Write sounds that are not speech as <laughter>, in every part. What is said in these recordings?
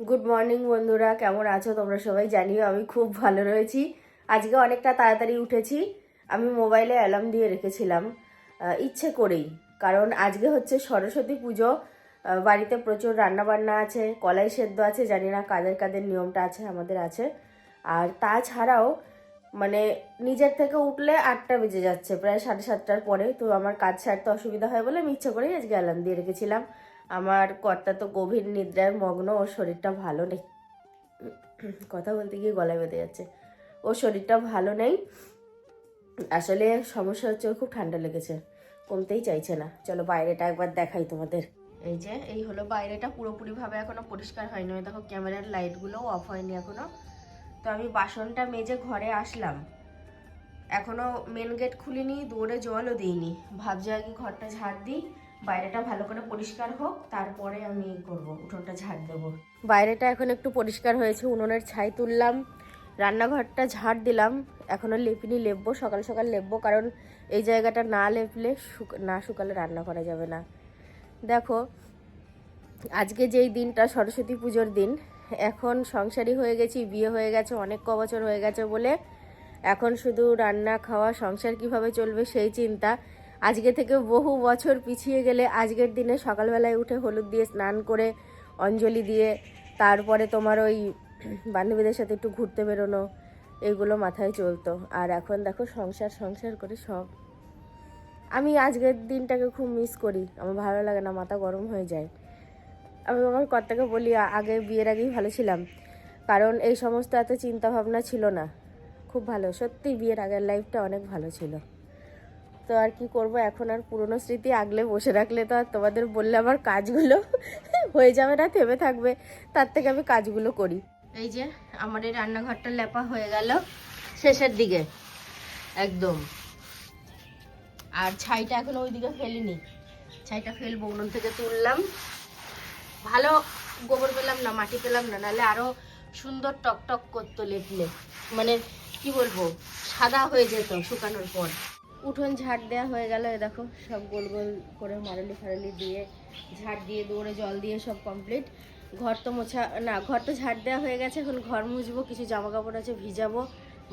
Good morning বন্ধুরা। কেমন আছো? তোমরা সবাই জানিও আমি খুব ভালো রয়েছি। আজকে অনেকটা তাড়াতাড়ি উঠেছি। আমি মোবাইলে অ্যালার্ম দিয়ে রেখেছিলাম। ইচ্ছে করেই। কারণ আজকে হচ্ছে সরস্বতী পুজো। বাড়িতে প্রচুর রান্না বান্না আছে, কলাই সেদ্ধ আছে, জানি না কাদের কাদের নিয়মটা আছে, আমাদের আছে। আর তাছাড়াও মানে নিজের থেকে উঠলে আটটা বেজে যাচ্ছে, প্রায় সাড়ে সাতটার পরে। তো আমার কাজ সারতে অসুবিধা হয় বলে আমি ইচ্ছে করেই আজকে অ্যালার্ম দিয়ে রেখেছিলাম। আমার কর্তা তো গভীর নিদ্রায় মগ্ন, ওর শরীরটা ভালো নেই। কথা বলতে গিয়ে গলায় বেঁধে যাচ্ছে। ওর শরীরটা ভালো নেই। আসলে সমস্যা হচ্ছে খুব ঠান্ডা লেগেছে। কমতেই চাইছে না। চলো বাইরেটা একবার দেখাই তোমাদের। এই যে, এই হলো বাইরেটা। পুরোপুরিভাবে এখনও পরিষ্কার হয়নি। দেখো ক্যামেরার লাইটগুলোও অফ হয়নি এখনও। তো আমি বাসনটা মেজে ঘরে আসলাম। এখনও মেন গেট খুলিনি দৌড়ে জলও দিইনি। ভাবছি আগে ঘরটা ঝাড় দিই। বাইরেটা ভালো করে পরিষ্কার হোক, তারপরে আমি করব, উঠোনটা ঝাড় দেব। বাইরেটা এখন একটু পরিষ্কার হয়েছে, উনুনের ছাই তুললাম, রান্নাঘরটা ঝাড় দিলাম, এখনও লেপিনি, লেপবো, সকাল সকাল লেপবো, কারণ এই জায়গাটা না লেপলে না শুকালে রান্না করা যাবে না। দেখো, আজকে যেই দিনটা সরস্বতী পুজোর দিন, এখন সংসারী হয়ে গেছি, বিয়ে হয়ে গেছে, অনেক ক বছর হয়ে গেছে বলে, এখন শুধু রান্না, খাওয়া, সংসার কীভাবে চলবে সেই চিন্তা। আজকে থেকে বহু বছর পিছিয়ে গেলে আজকের দিনে সকালবেলায় উঠে হলুদ দিয়ে স্নান করে অঞ্জলি দিয়ে তারপরে তোমার ওই বান্ধবীদের সাথে একটু ঘুরতে বেরোনো, এগুলো মাথায় চলতো। আর এখন দেখো সংসার সংসার করে সব। আমি আজকের দিনটাকে খুব মিস করি। আমার ভালো লাগে না, মাথা গরম হয়ে যায়। আমি আমার কর্তাকে বলি আগে বিয়ের আগেই ভালো ছিলাম। কারণ এই সমস্ত এত চিন্তা ভাবনা ছিল না। খুব ভালো, সত্যি বিয়ের আগের লাইফটা অনেক ভালো ছিল। তো আর কি করব? এখন আর পুরনো স্মৃতি আগলে বসে রাখলে তো আর তোমাদের বললে আমার কাজগুলো <laughs> হয়ে যাবে না, থেমে থাকবে। তার থেকে আমি কাজগুলো করি। এই যে আমার এই রান্নাঘরটা লেপা হয়ে গেল শেষের দিকে, একদম। আর ছাইটা এখন ওইদিকে ফেলিনি। ছাইটা ফেলব, উনুন থেকে তুললাম। ভালো গোবর পেলাম না, মাটি পেলাম না, নাহলে আরও সুন্দর টক টক করতো লেপলে। মানে কি বলব, সাদা হয়ে যেত শুকানোর পর। উঠোন ঝাড় দেওয়া হয়ে গেল। দেখো, সব গোল গোল করে মারলি ফারলি দিয়ে ঝাড় দিয়ে দৌড়ে জল দিয়ে সব কমপ্লিট ঘর তো মোছা, না, ঘর তো ঝাড় দেওয়া হয়ে গেছে। এখন ঘর মুছবো, কিছু জামা কাপড় আছে ভিজাবো,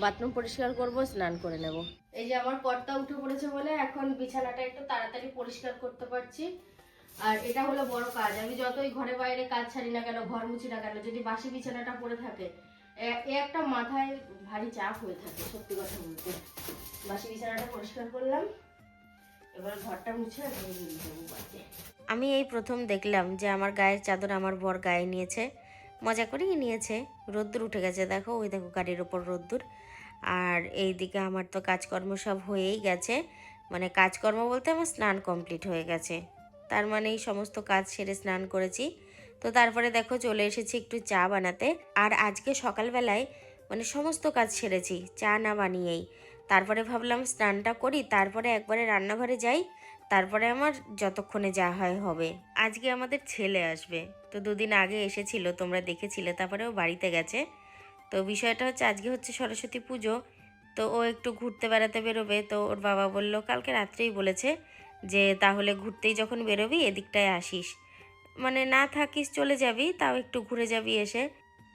বাথরুম পরিষ্কার করব, স্নান করে নেব। এই যে আমার কর্তা উঠে পড়েছে বলে এখন বিছানাটা একটু তাড়াতাড়ি পরিষ্কার করতে পারছি। আর এটা হলো বড় কাজ। আমি যতই ঘরে বাইরে কাজ ছাড়ি না কেন, ঘর মুছি না কেন, যদি বাসি বিছানাটা পড়ে থাকে একটা মাথায় ভারী চাপ হয়ে থাকে, সত্যি কথা বলতে। বাসি বিছানাটা পরিষ্কার করলাম, এবার ঘরটা মুছে আমি বেরিয়ে যাব আমি এই প্রথম দেখলাম যে আমার গায়ের চাদর আমার বর গায়ে নিয়েছে। মজা করেই নিয়েছে। রোদ্দুর উঠে গেছে, দেখো, ওই দেখো গাড়ির ওপর রোদ্দুর। আর এই দিকে আমার তো কাজকর্ম সব হয়েই গেছে। মানে কাজকর্ম বলতে আমার স্নান কমপ্লিট হয়ে গেছে। তার মানে এই সমস্ত কাজ সেরে স্নান করেছি। তো তারপরে দেখো চলে এসেছি একটু চা বানাতে। আর আজকে সকালবেলায় মানে সমস্ত কাজ সেরেছি, চা না বানিয়েই। তারপরে ভাবলাম স্নানটা করি, তারপরে একবারে রান্নাঘরে যাই, তারপরে আমার যতক্ষণে যা হয় হবে। আজকে আমাদের ছেলে আসবে, তো দুদিন আগে এসেছিল, তোমরা দেখেছিলে, তারপরে ও বাড়িতে গেছে। তো বিষয়টা হচ্ছে আজকে হচ্ছে সরস্বতী পুজো, তো ও একটু ঘুরতে বেড়াতে বেরোবে, তো ওর বাবা বলল, কালকে রাত্রেই বলেছে যে তাহলে ঘুরতেই যখন বেরোবি, এদিকটায় আসিস। মানে না থাকিস চলে যাবি, তাও একটু ঘুরে যাবি এসে।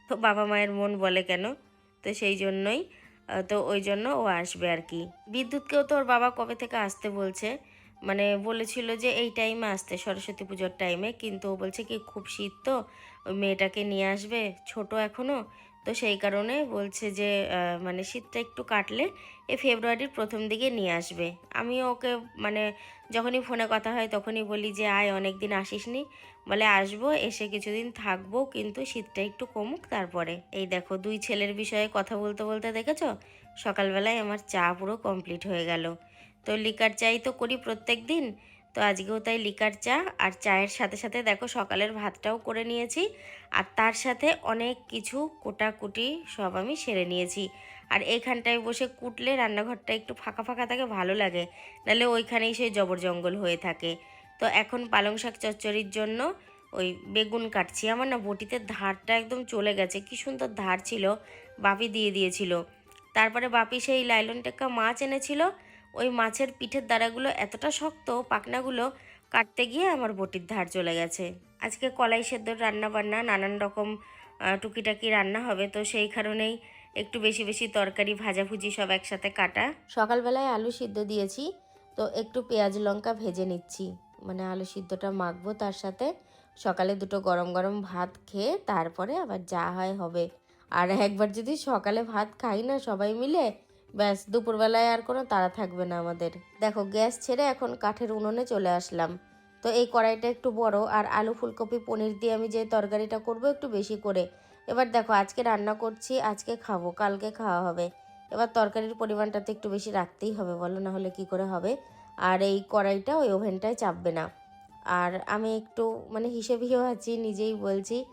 তো বাবা মায়ের মন বলে কেন? তো সেই জন্যই তো ওই জন্য ও আসবে আর কি। বিদ্যুৎকেও তো ওর বাবা কবে থেকে আসতে বলছে? মানে বলেছিল যে এই টাইমে আসতে, সরস্বতী পুজোর টাইমে কিন্তু ও বলছে কি, খুব শীত তো, ওই মেয়েটাকে নিয়ে আসবে, ছোট এখনও তো সেই কারণে বলছে যে মানে শীতটা একটু কাটলে এ ফেব্রুয়ারির প্রথম দিকে নিয়ে আসবে। আমি ওকে মানে যখনই ফোনে কথা হয় তখনই বলি যে, আয় অনেক দিন আসিসনি। বলে, আসব, এসে কিছুদিন থাকব, কিন্তু শীতটা একটু কমুক তারপরে। এই দেখো, দুই ছেলের বিষয়ে কথা বলতে বলতে দেখেছ? সকালবেলায় আমার চা পুরো কমপ্লিট হয়ে গেল। তো লিকার চাই তো করি প্রত্যেক দিন। তো আজকেও তাই লিকার চা আর চায়ের সাথে সাথে দেখো সকালের ভাতটাও করে নিয়েছি আর তার সাথে অনেক কিছু কোটাকুটি সব আমি সেরে নিয়েছি। আর এইখানটায় বসে কুটলে রান্নাঘরটা একটু ফাঁকা ফাঁকা থাকে, ভালো লাগে। নাহলে ওইখানেই সেই জবর জঙ্গল হয়ে থাকে। তো এখন পালং শাক চচ্চড়ির জন্য ওই বেগুন কাটছি। আমার না বটিতে ধারটা একদম চলে গেছে। কি সুন্দর ধার ছিল, বাপি দিয়ে দিয়েছিল। তারপরে বাপি সেই লাইলন টেক্কা মাছ এনেছিল। ওই মাছের পিঠের দাঁড়াগুলো এতটা শক্ত, পাখনাগুলো কাটতে গিয়ে আমার বটির ধার চলে গেছে। আজকে কলাই সেদ্ধ রান্না বান্না নানান রকম টুকিটাকি রান্না হবে, তো সেই কারণেই একটু বেশি বেশি তরকারি, ভাজাভুজি সব একসাথে কাটা। সকালবেলায় আলু সিদ্ধ দিয়েছি, তো একটু পেঁয়াজ, লঙ্কা ভেজে নিচ্ছি। মানে আলু সিদ্ধটা মাখবো, তার সাথে সকালে দুটো গরম গরম ভাত খেয়ে তারপরে আবার যা হয় হবে। আর একবার যদি সকালে ভাত খাই না সবাই মিলে ব্যাস, দুপুরবেলায় আর কোনো তাড়া থাকবে না আমাদের। দেখো, গ্যাস ছেড়ে এখন কাঠের উনুনে চলে আসলাম। তো এই কড়াইটা একটু বড়, আর আলু ফুলকপি, পনির দিয়ে আমি যে তরকারিটা করব একটু বেশি করে। এবার দেখো, আজকে রান্না করছি, আজকে খাব, কালকে খাওয়া হবে। এবার তরকারির পরিমাণটা তো একটু বেশি রাখতেই হবে, বলো না হলে কি করে হবে? আর এই কড়াইটা ওই ওভেনটায় চাপবে না। আর আমি একটু মানে হিসেবেও আছি, নিজেই বলছি।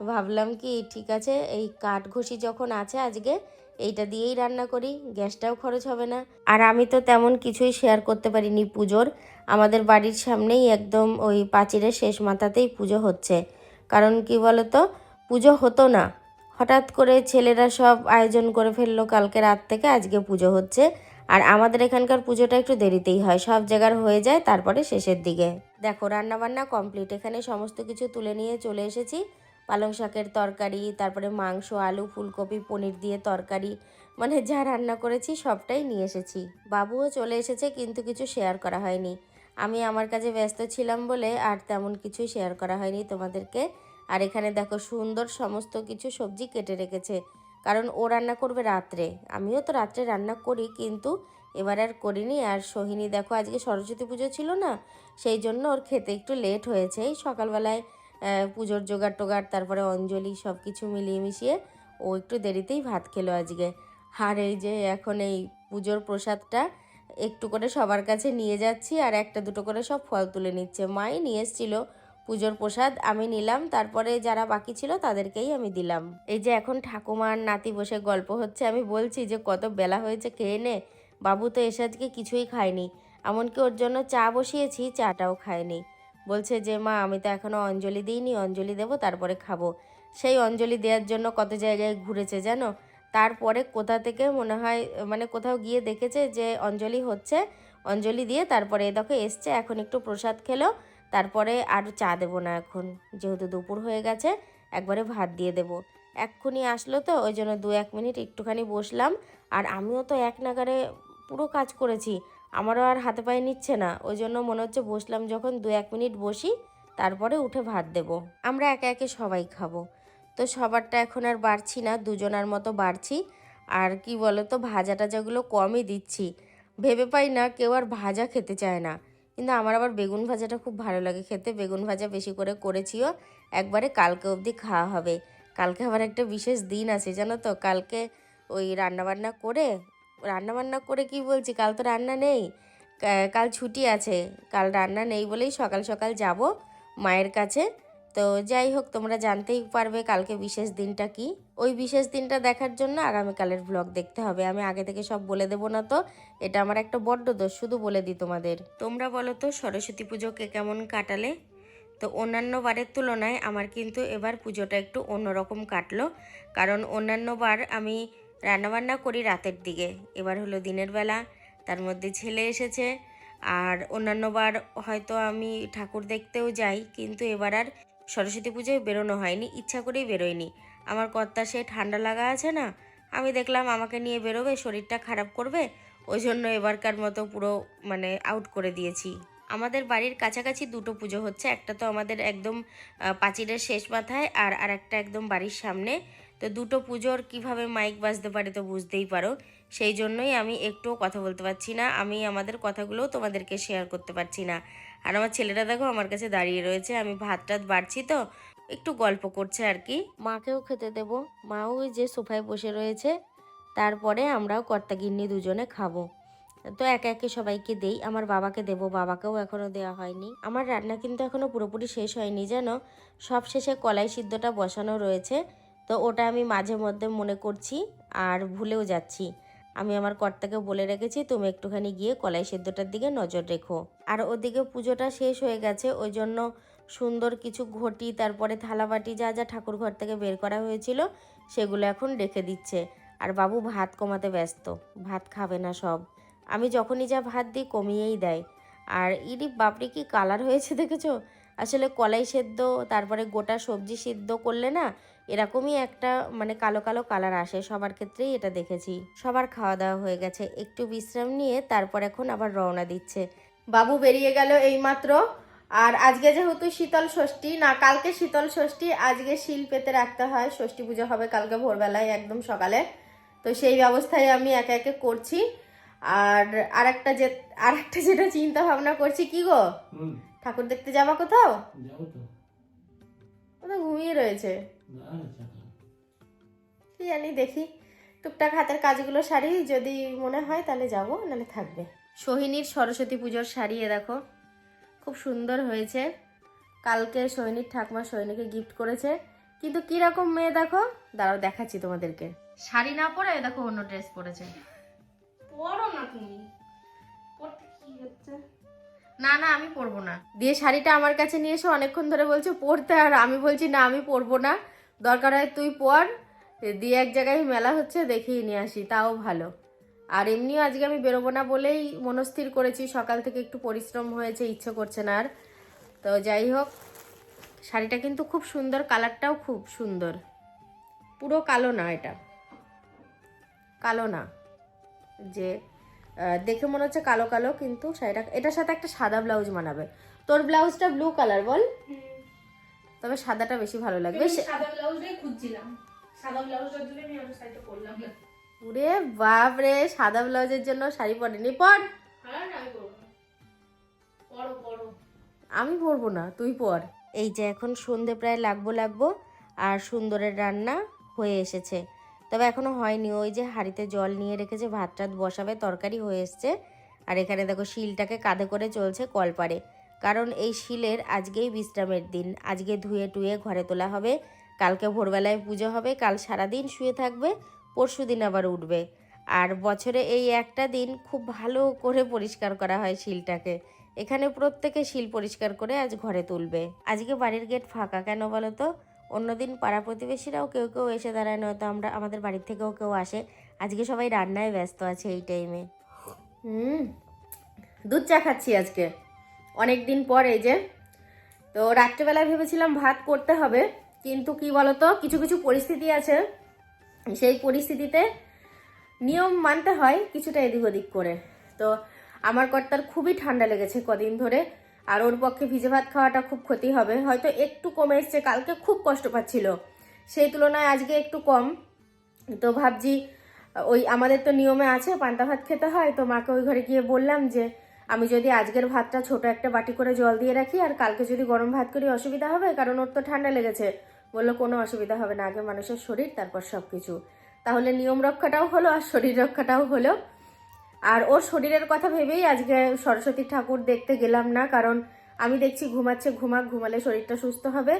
ভাবলাম কি, ঠিক আছে, এই কাঠ ঘষি যখন আছে আজকে এইটা দিয়েই রান্না করি, গ্যাসটাও খরচ হবে না। আর আমি তো তেমন কিছুই শেয়ার করতে পারিনি পুজোর। আমাদের বাড়ির সামনেই একদম ওই পাঁচিরের শেষ মাথাতেই পুজো হচ্ছে। কারণ কি বলতো, পুজো হতো না। হঠাৎ করে ছেলেরা সব আয়োজন করে ফেলল কালকে রাত থেকে, আজকে পুজো হচ্ছে। আর আমাদের এখানকার পুজোটা একটু দেরিতেই হয়, সব জায়গার হয়ে যায় তারপরে শেষের দিকে। দেখো রান্না বান্না কমপ্লিট এখানে সমস্ত কিছু তুলে নিয়ে চলে এসেছি। পালং শাকের তরকারি, তারপরে মাংস, আলু, ফুলকপি, পনির দিয়ে তরকারি মানে যা রান্না করেছি সবটাই নিয়ে এসেছি। বাবুও চলে এসেছে কিন্তু কিছু শেয়ার করা হয়নি। আমি আমার কাজে ব্যস্ত ছিলাম বলে আর তেমন কিছুই শেয়ার করা হয়নি তোমাদেরকে। আর এখানে দেখো সুন্দর সমস্ত কিছু সবজি কেটে রেখেছে। কারণ ও রান্না করবে রাত্রে। আমিও তো রাত্রে রান্না করি কিন্তু এবার আর করিনি। আর সোহিনী দেখো আজকে সরস্বতী পুজো ছিল না, সেই জন্য ওর খেতে একটু লেট হয়েছে। এই সকালবেলায় পুজোর জোগাড় টোগাড়, তারপরে অঞ্জলি সব কিছু মিলিয়ে মিশিয়ে ও একটু দেরিতেই ভাত খেলো আজকে। আর এই যে এখন এই পুজোর প্রসাদটা একটু করে সবার কাছে নিয়ে যাচ্ছি আর একটা দুটো করে সব ফল তুলে নিচ্ছে। মাই নিয়ে এসেছিল পুজোর প্রসাদ, আমি নিলাম, তারপরে যারা বাকি ছিল তাদেরকেই আমি দিলাম। এই যে এখন ঠাকুমার নাতি বসে গল্প হচ্ছে, আমি বলছি যে কত বেলা হয়েছে খেয়ে নে বাবু তো এসে আজকে কিছুই খায়নি। এমনকি ওর জন্য চা বসিয়েছি, চাটাও খায়নি। বলছে যে, মা, আমি তো এখনও অঞ্জলি দিইনি, অঞ্জলি দেবো, তারপরে খাব। সেই অঞ্জলি দেওয়ার জন্য কত জায়গায় ঘুরেছে জানো? তারপরে কোথা থেকে মনে হয় মানে কোথাও গিয়ে দেখেছে যে, অঞ্জলি হচ্ছে, অঞ্জলি দিয়ে তারপরে দেখো এসছে, এখন একটু প্রসাদ খেলো, তারপরে আর চা দেবো না এখন, যেহেতু দুপুর হয়ে গেছে, একবারে ভাত দিয়ে দেবো। এক্ষুনি আসলো তো, ওই জন্য দু এক মিনিট একটুখানি বসলাম, আর আমিও তো এক নাগারে পুরো কাজ করেছি আমারও আর হাতে পায়ে নিচ্ছে না। ওই জন্য মনে হচ্ছে বসলাম যখন দু এক মিনিট বসি, তারপরে উঠে ভাত দেব। আমরা একে একে সবাই খাব। তো সবারটা এখন আর বাড়ছি না, দুজনার মতো বাড়ছি। আর কি বলো তো ভাজা টাজাগুলো কমই দিচ্ছি। ভেবে পাই না, কেউ আর ভাজা খেতে চায় না। কিন্তু আমার আবার বেগুন ভাজাটা খুব ভালো লাগে খেতে। বেগুন ভাজা বেশি করে করেছিও। একবারে কালকে অবধি খাওয়া হবে। কালকে আবার একটা বিশেষ দিন আছে, জানো তো? কালকে ওই রান্নাবান্না করে রান্নাবান্না করে কি বলছি? কাল তো রান্না নেই। কাল ছুটি আছে। কাল রান্না নেই বলেই সকাল সকাল যাব মায়ের কাছে। তো যাই হোক, তোমরা জানতেই পারবে কালকে বিশেষ দিনটা কি। ওই বিশেষ দিনটা দেখার জন্য আগামীকালের ব্লগ দেখতে হবে। আমি আগে থেকে সব বলে দেবো না তো। এটা আমার একটা বড্ড দোষ, শুধু বলে দিই তোমাদের। তোমরা বলো তো, সরস্বতী পুজোকে কেমন কাটালে? তো অন্যান্য বারের তুলনায় আমার কিন্তু এবার পুজোটা একটু অন্যরকম কাটলো। কারণ অন্যান্য বার আমি রান্নাবান্না করি রাতের দিকে। এবার হলো দিনের বেলা তার মধ্যে ছেলে এসেছে আর অন্যান্য বার হয়তো আমি ঠাকুর দেখতেও যাই কিন্তু এবার আর সরস্বতী পুজোয় বেরোনো হয়নি ইচ্ছা করেই বেরোয়নি। আমার কর্তা সে ঠান্ডা লাগা আছে না আমি দেখলাম আমাকে নিয়ে বেরোবে শরীরটা খারাপ করবে ওই জন্য এবারকার মতো পুরো মানে আউট করে দিয়েছি। আমাদের বাড়ির কাছাকাছি দুটো পুজো হচ্ছে একটা তো আমাদের একদম আহ, পাঁচিলের শেষ মাথায় আর আর একটা একদম বাড়ির সামনে। তো দুটো পুজোর কীভাবে মাইক বাজতে পারে তো বুঝতেই পারো। সেই জন্যই আমি একটুও কথা বলতে পারছি না, আমি আমাদের কথাগুলোও তোমাদেরকে শেয়ার করতে পারছি না। আর আমার ছেলেটা দেখো আমার কাছে দাঁড়িয়ে রয়েছে, আমি ভাত টাত বাড়ছি তো, একটু গল্প করছে আর কি। মাকেও খেতে দেব, মাও যে সোফায় বসে রয়েছে, তারপরে আমরাও কর্তাগিন্নি দুজনে খাব। তো একে একে সবাইকে দেই, আমার বাবাকে দেব, বাবাকেও এখনও দেওয়া হয়নি। আমার রান্না কিন্তু এখনও পুরোপুরি শেষ হয়নি, জানো? সব শেষে কলাই সিদ্ধটা বসানো রয়েছে তো ওটা আমি মাঝে মধ্যে মনে করছি আর ভুলেও যাচ্ছি। আমি আমার কর্তাকে বলে রেখেছি, তুমি একটুখানি গিয়ে কলাই সেদ্ধটার দিকে নজর রেখো। আর ওদিকে পুজোটা শেষ হয়ে গেছে, ওই জন্য সুন্দর কিছু ঘটি, তারপরে থালাবাটি যা যা ঠাকুর ঘর থেকে বের করা হয়েছিল, সেগুলো এখন রেখে দিচ্ছে। আর বাবু ভাত কমাতে ব্যস্ত, ভাত খাবে না সব। আমি যখনই যা ভাত দিই কমিয়েই দেয়। আর ইডি বাপরি, কি কালার হয়েছে দেখেছ? আসলে কলাই সেদ্ধ, তারপরে গোটা সবজি সিদ্ধ করলে না এরকমই একটা মানে কালো কালো কালার আসে। সবার ক্ষেত্রেই এটা দেখেছি। সবার খাওয়া দাওয়া হয়ে গেছে। একটু বিশ্রাম নিয়ে তারপর এখন আবার রওনা দিচ্ছে। বাবু বেরিয়ে গেল এইমাত্র। আর আজকে যেহেতু শীতল ষষ্ঠী, না কালকে শীতল ষষ্ঠী, আজকে শিল পেতে রাখতে হয়। ষষ্ঠী পুজো হবে কালকে ভোরবেলায় একদম সকালে। তো সেই ব্যবস্থায় আমি একে একে করছি। আর আরেকটা যে, আরেকটা যেটা চিন্তা ভাবনা করছি, কি গো? ঠাকুর দেখতে যাবা কোথাও? যাব তো। কোথাও ঘুমিয়ে রয়েছে। কি জানি দেখি। টুকটাক হাতের কাজগুলো সারি যদি মনে হয় তাহলে যাব নাহলে থাকবে। সোহিনীর সরস্বতী পুজোর শাড়ি এ দেখো খুব সুন্দর হয়েছে। কালকে সোহিনীর ঠাকুমা সোহিনীকে গিফট করেছে। কিন্তু কীরকম মেয়ে দেখো? দাঁড়াও দেখাচ্ছি তোমাদেরকে। শাড়ি না পরে এ দেখো অন্য ড্রেস পরেছে। পড়ো না তুমি। পড়তে কি হচ্ছে? না না, আমি পরবো না। দিয়ে শাড়িটা আমার কাছে নিয়ে এসে, অনেকক্ষণ ধরে বলছে, পরতে আর আমি বলছি, না, আমি পরবো না। দরকার হয় তুই পর। দিয়ে এক জায়গায় মেলা হচ্ছে দেখিয়ে নিয়ে আসি, তাও ভালো। আর এমনিও আজকে আমি বেরোবো না বলেই মনস্থির করেছি, সকাল থেকে একটু পরিশ্রম হয়েছে, ইচ্ছে করছে না আর। তো যাই হোক, শাড়িটা কিন্তু খুব সুন্দর, কালারটাও খুব সুন্দর। পুরো কালো না এটা। কালো না। যে দেখে মনে হচ্ছে কালো কালো কিন্তু শাড়িটা এটার সাথে একটা সাদা ব্লাউজ মানাবে। তোর ব্লাউজটা ব্লু কালার বল। তবে সাদাটা বেশি ভালো লাগবে। আমি সাদা ব্লাউজটাই খুঁজছিলাম। সাদা ব্লাউজটার জন্য আমি আমার শাড়িটা পরলাম। ওরে বাপ রে সাদা ব্লাউজের জন্য শাড়ি পরেনি। পর। পড়ো আমি পরবো না তুই পর। এই যে এখন সন্ধে প্রায় লাগবো লাগবো আর সুন্দরের রান্না হয়ে এসেছে। তবে এখনও হয়নি। ওই যে হাঁড়িতে জল নিয়ে রেখেছে ভাত টাত বসাবে, তরকারি হয়ে এসছে। আর এখানে দেখো শিলটাকে কাঁধে করে চলছে কলপারে। কারণ এই শিলের আজকেই বিশ্রামের দিন। আজকে ধুয়ে টুয়ে ঘরে তোলা হবে। কালকে ভোরবেলায় পুজো হবে। কাল সারাদিন শুয়ে থাকবে। পরশু দিন আবার উঠবে। আর বছরে এই একটা দিন খুব ভালো করে পরিষ্কার করা হয় শিলটাকে। এখানে প্রত্যেকে শিল পরিষ্কার করে আজ ঘরে তুলবে। আজকে বাড়ির গেট ফাঁকা কেন বলো তো? অন্যদিন পাড়া প্রতিবেশীরাও কেউ কেউ এসে দাঁড়ায়, নয়তো আমরা আমাদের বাড়ির থেকেও কেউ আসে। আজকে সবাই রান্নায় ব্যস্ত আছে এই টাইমে হুম, দুধ চা খাচ্ছি আজকে। অনেক দিন পর এই যে, তো রাত্রেবেলায় ভেবেছিলাম ভাত করতে হবে, কিন্তু কি বলতো, কিছু কিছু পরিস্থিতি আছে। সেই পরিস্থিতিতে নিয়ম মানতে হয় কিছুটা এদিক ওদিক করে। তো আমার কর্তার খুবই ঠান্ডা লেগেছে কদিন ধরে। আর ওর পক্ষে ভিজে ভাত খাওয়াটা খুব ক্ষতি হবে। হয়তো একটু কমে এসছে, কালকে খুব কষ্ট পাচ্ছিল। সেই তুলনায় আজকে একটু কম। তো ভাবছি, ওই আমাদের তো নিয়মে আছে, পান্তা ভাত খেতে হয়। তো মাকে ওই ঘরে গিয়ে বললাম যে, আমি যদি আজকের ভাতটা ছোট একটা বাটি করে জল দিয়ে রাখি, আর কালকে যদি গরম ভাত করি অসুবিধা হবে, কারণ ওর তো ঠান্ডা লেগেছে। বলল, কোনো অসুবিধা হবে না, আগে মানুষের শরীর, তারপর সব কিছু তাহলে নিয়ম রক্ষাটাও হলো, আর শরীর রক্ষাটাও হলো। আর ওর শরীরের কথা ভেবেই আজকে সরস্বতী ঠাকুর দেখতে গেলাম না, কারণ আমি দেখছি ঘুমাচ্ছে, ঘুমাক, ঘুমালে শরীরটা সুস্থ হবে।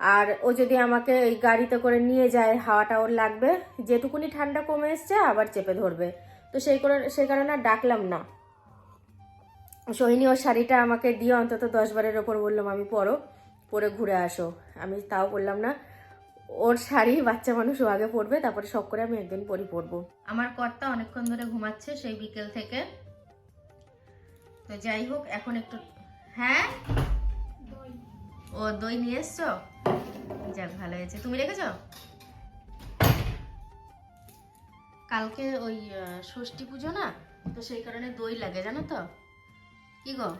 আর ও যদি আমাকে এই গাড়িতে করে নিয়ে যায়, হাওয়াটা ওর লাগবে, যেটুকুনি ঠান্ডা কমে এসছে আবার চেপে ধরবে। তো সেই করে, সেই কারণে ডাকলাম না। সোহিনী, ওর শাড়িটা আমাকে দিয়ে অন্তত দশ বারের ওপর বললাম, আমি পরো, পরে ঘুরে আসো। আমি তাও বললাম না ওর শাড়ি বাচ্চা মানুষ ও আগে পরবে তারপরে শখ করে আমি একদিন পরই পরবো। আমার কর্তা অনেকক্ষণ ধরে ঘুমাচ্ছে সেই বিকেল থেকে। তো যাই হোক এখন একটু হ্যাঁ? দই ও দই নিয়ে এসছো? যাক ভালো হয়েছে। তুমি রেখেছো? কালকে ওই ষষ্ঠী পুজো না? তো সেই কারণে দই লাগে জানো তো? কি গো?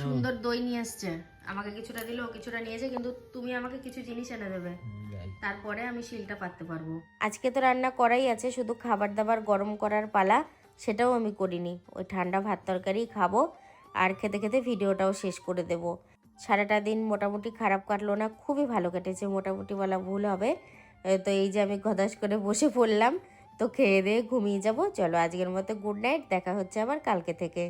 সুন্দর দই নিয়ে এসছে। আমাকে কিছুটা দিল কিছুটা নিয়েছে কিন্তু তুমি আমাকে কিছু জিনিস এনে দেবে। তারপরে আমি শিলটা পাততে পারব। আজকে তো রান্না করাই আছে শুধু খাবার দাবার গরম করার পালা সেটাও আমি করিনি। ওই ঠান্ডা ভাত তরকারি খাব আর খেতে খেতে ভিডিওটাও শেষ করে দেব। সারাটা দিন মোটামুটি খারাপ কাটলো না খুবই ভালো কেটেছে মোটামুটি বলা ভুল হবে। তো এই যে আমি গদাস করে বসে পড়লাম তো খেয়ে দিয়ে ঘুমিয়ে যাব। চলো আজকের মতো গুড নাইট দেখা হচ্ছে আবার কালকে থেকে।